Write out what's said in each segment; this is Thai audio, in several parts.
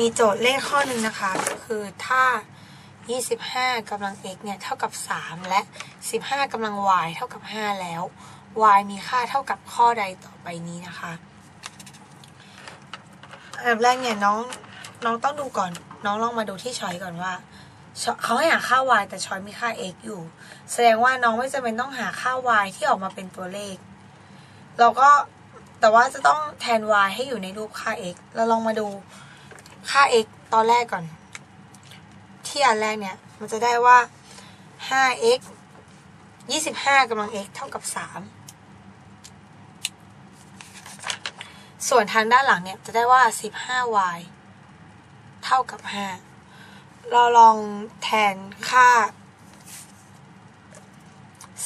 มีโจทย์เลขข้อหนึ่งนะคะ ก็คือถ้า 25กำลัง x เนี่ย เท่ากับ 3 และ 15กำลัง y เท่ากับ 5 แล้ว y มีค่าเท่ากับข้อใดต่อไปนี้นะคะอันดับแรกเนี่ยน้องน้องต้องดูก่อน น้องลองมาดูที่ชอยก่อนว่าเขาให้หาค่า y แต่ชอยมีค่า x อยู่ แสดงว่าน้องไม่จำเป็นต้องหาค่า y ที่ออกมาเป็นตัวเลข เราก็แต่ว่าจะต้องแทน y ให้อยู่ในรูปค่า x เราลองมาดู ค่า x ตอนแรกก่อน ที่อันแรกเนี่ย มันจะได้ว่า 5x 25กำลัง x เท่ากับ 3 ส่วนทางด้านหลังเนี่ย จะได้ว่า 15y เท่ากับ 5 เราลองแทนค่า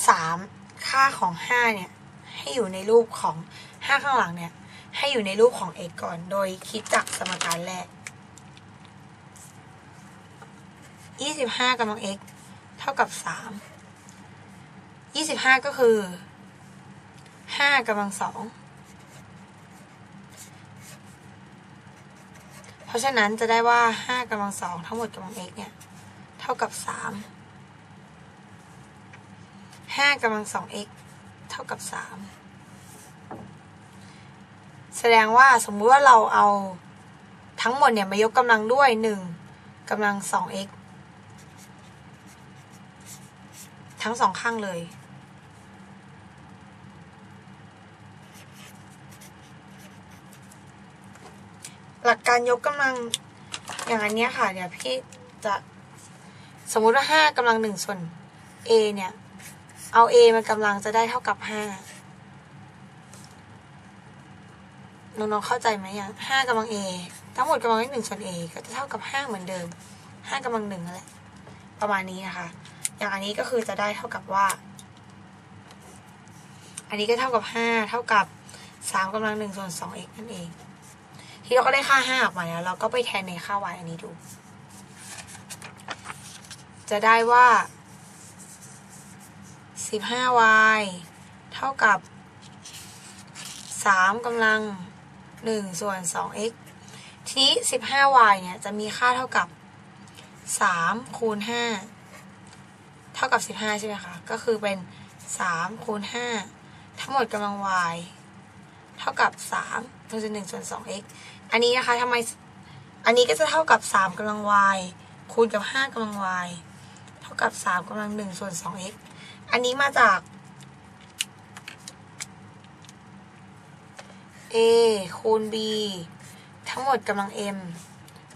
3 ค่าของ 5 เนี่ย ให้อยู่ในรูปของ 5 ข้างหลังเนี่ย ให้อยู่ในรูปของ x ก่อน โดยคิดจากสมการแรก 25กำลัง x เท่ากับ3 25ก็คือ5กำลัง2เพราะฉะนั้นจะได้ว่า5กำลัง2ทั้งหมดกำลัง x เนี่ย เท่ากับ3 5กำลัง 2x เท่ากับ3แสดงว่าสมมุติว่าเราเอาทั้งหมดเนี่ยมายกกำลังด้วย1กำลัง 2x ทั้งสองข้างเลย หลักการยกกำลังอย่างอันเนี้ยค่ะ เดี๋ยวพี่จะสมมุติว่าห้ากำลังหนึ่งส่วน a เนี่ย เอา a มากำลังจะได้เท่ากับห้าน้องๆเข้าใจไหมอะห้ากำลัง a ทั้งหมดกำลังเลขหนึ่งส่วน a ก็จะเท่ากับห้าเหมือนเดิมห้ากำลังหนึ่งนั่นแหละประมาณนี้นะคะ อย่างอันนี้ก็คือจะได้เท่ากับว่า อันนี้ก็เท่ากับห้าเท่ากับสามกำลังหนึ่งส่วนสอง x นั่นเอง ทีเราก็ได้ค่าห้าออกมาแล้ว เราก็ไปแทนในค่า y อันนี้ดู จะได้ว่าสิบห้า y เท่ากับสามกำลังหนึ่งส่วนสอง x ทีนี้สิบห้า y เนี่ยจะมีค่าเท่ากับสามคูณห้า เท่ากับ 15 ใช่ไหมคะ ก็คือเป็น 3 คูณ 5 ทั้งหมดกำลัง y เท่ากับ3ตัวจะ1ส่วน 2x อันนี้นะคะทำไม อันนี้ก็จะเท่ากับ 3กำลัง y คูณกับ 5กำลัง y เท่ากับ 3กำลัง 1 ส่วน 2x อันนี้มาจาก a คูณ b ทั้งหมดกำลัง m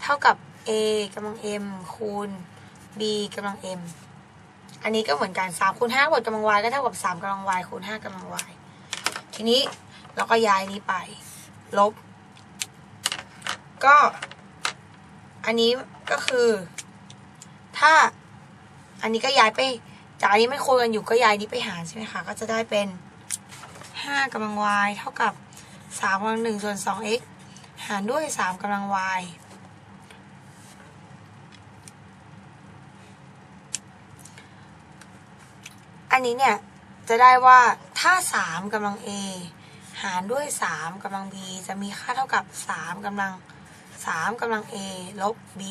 เท่ากับ a กำลัง m คูณ b กำลัง m อันนี้ก็เหมือนกัน3คูณ5บวกกำลัง y ก็เท่ากับ3กำลัง y คูณ5กำลัง y ทีนี้เราก็ย้ายนี้ไป ลบ ก็ อันนี้ก็คือ ถ้า อันนี้ก็ย้ายไปจากอันนี้ไม่คูณกันอยู่ก็ย้ายนี้ไปหารใช่ไหมคะก็จะได้เป็น5กำลัง y เท่ากับ3กำลัง1ส่วน 2x หารด้วย3กำลัง y อันนี้เนี่ยจะได้ว่าถ้า 3กำลัง a หารด้วย 3กำลัง b จะมีค่าเท่ากับ 3กำลัง 3กำลัง a ลบ b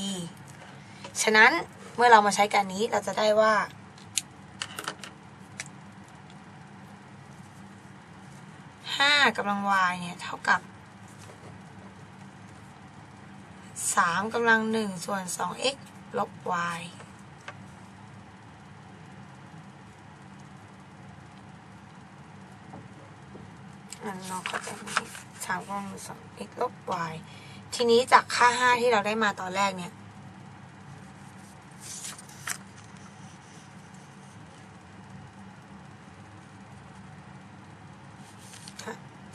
ฉะนั้นเมื่อเรามาใช้กันนี้เราจะได้ว่า 5กำลัง y เนี่ย เท่ากับ 3กำลัง 1 ส่วน 2x ลบ y อันน้องเข้าใจไหมสามกำลังสอง x ลบ y ทีนี้จากค่าห้าที่เราได้มาตอนแรกเนี่ย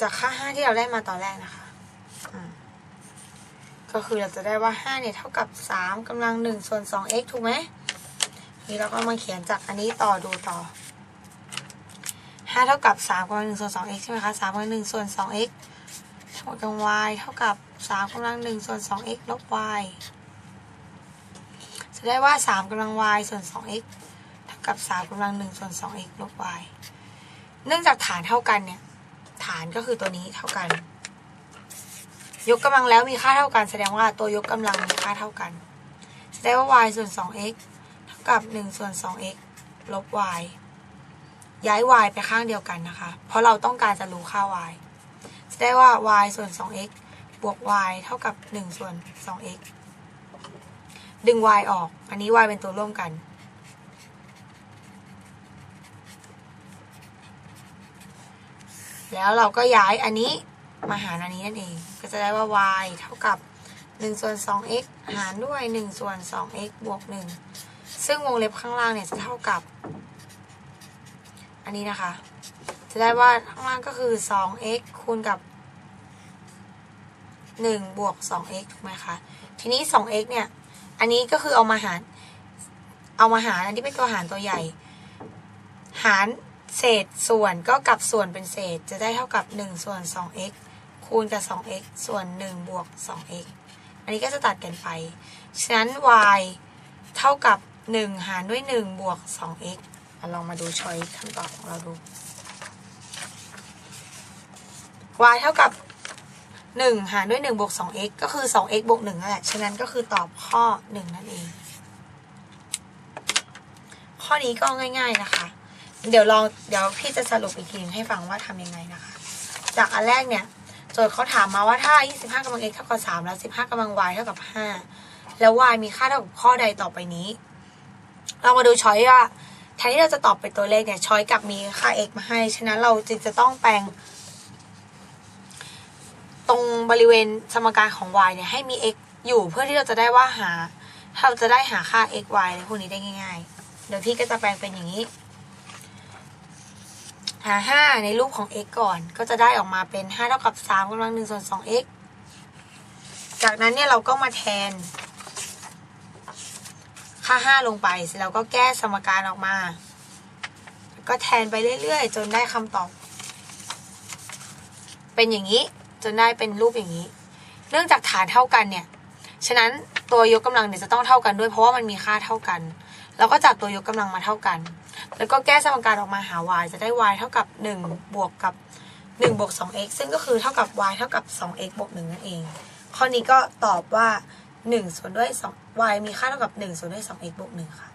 จากค่าห้าที่เราได้มาตอนแรกนะคะก็คือเราจะได้ว่าห้าเนี่ยเท่ากับสามกำลังหนึ่งส่วนสอง x ถูกไหมนี่เราก็มาเขียนจากอันนี้ต่อดูต่อ ห้าเท่ากับสามกำลังหนึ่งส่วนสอง x ใช่ไหมคะสามกำลังหนึ่งส่วนสอง x ทั้งหมดกัง y เท่ากับสามกำลังหนึ่งส่วนสอง x ลบ y จะได้ว่าสามกำลัง y ส่วนสอง x เท่ากับสามกำลังหนึ่งส่วนสอง x ลบ y เนื่องจากฐานเท่ากันเนี่ย ฐานก็คือตัวนี้เท่ากัน ยกกำลังแล้วมีค่าเท่ากัน แสดงว่าตัวยกกำลังมีค่าเท่ากันแสดงว่า y ส่วน 2x เท่ากับ1ส่วน 2x ลบ y ย้าย y ไปข้างเดียวกันนะคะ เพราะเราต้องการจะรู้ค่า y แสดงว่า y ส่วน 2x บวก y เท่ากับ 1 ส่วน 2x ดึง y ออก อันนี้ y เป็นตัวร่วมกัน แล้วเราก็ย้ายอันนี้มาหารอันนี้นั่นเอง ก็จะได้ว่า y เท่ากับ 1 ส่วน 2x หารด้วย 1 ส่วน 2x บวก 1 ซึ่งวงเล็บข้างล่างเนี่ยจะเท่ากับ นนี้นะคะ จะได้ว่าข้างล่างก็คือ 2x คูณกับ 1 บวก 2x ถูกไหมคะ ทีนี้ 2x เนี่ย อันนี้ก็คือเอามาหาร เอามาหารอันที่เป็นตัวหารตัวใหญ่ หารเศษส่วนก็กลับส่วนเป็นเศษ จะได้เท่ากับ 1 ส่วน 2x คูณกับ 2x ส่วน 1 บวก 2x อันนี้ก็จะตัดกันไป ฉะนั้น y เท่ากับ 1 หารด้วย 1 บวก 2x ลองมาดูช้อยคำตอบของเราดู y เท่ากับ 1 หารด้วย 1 บวก 2x ก็คือ 2x บวก1นั่นแหละ ฉะนั้นก็คือตอบข้อ 1 นั่นเอง ข้อนี้ก็ง่าย ๆนะคะ เดี๋ยวลองเดี๋ยวพี่จะสรุปอีกทีให้ฟังว่าทำยังไงนะคะ จากอันแรกเนี่ย โจทย์เขาถามมาว่าถ้า 25กำลัง x เท่ากับ 3 แล้ว 15กำลัง y เท่ากับ 5 แล้ว y มีค่าเท่ากับข้อใดต่อไปนี้ เรามาดูช้อยว่า แทนที่เราจะตอบเป็นตัวเลขเนี่ยช้อยกลับมีค่า x มาให้ ฉะนั้นเราจึงจะต้องแปลง ตรงบริเวณสมการของ y เนี่ยให้มี x อยู่เพื่อที่เราจะได้ว่าหา เราจะได้หาค่า x y อะไรพวกนี้ได้ง่าย ๆ เดี๋ยวพี่ก็จะแปลงเป็นอย่างนี้ หา 5 ในรูปของ x ก่อน ก็จะได้ออกมาเป็น 5 เท่ากับ3กำลัง1ส่วน 2x จากนั้นเนี่ยเราก็มาแทน ค่า 5 ลงไปเสร็จแล้วก็แก้สมการออกมา ก็แทนไปเรื่อยๆ จนได้คำตอบ เป็นอย่างนี้จนได้เป็นรูปอย่างนี้ เนื่องจากฐานเท่ากันเนี่ย ฉะนั้นตัวยกกำลังเนี่ยจะต้องเท่ากันด้วยเพราะว่ามันมีค่าเท่ากัน เราก็จับตัวยกกำลังมาเท่ากัน แล้วก็แก้สมการออกมาหา y จะได้ y เท่ากับ 1 บวกกับ1บวก 2x ซึ่งก็คือเท่ากับ y เท่ากับ 2x บวก1นั่นเอง ข้อนี้ก็ตอบว่า 1ส่วนด้วย2 y มีค่าเท่ากับ1ส่วนด้วย 2x บวก1ค่ะ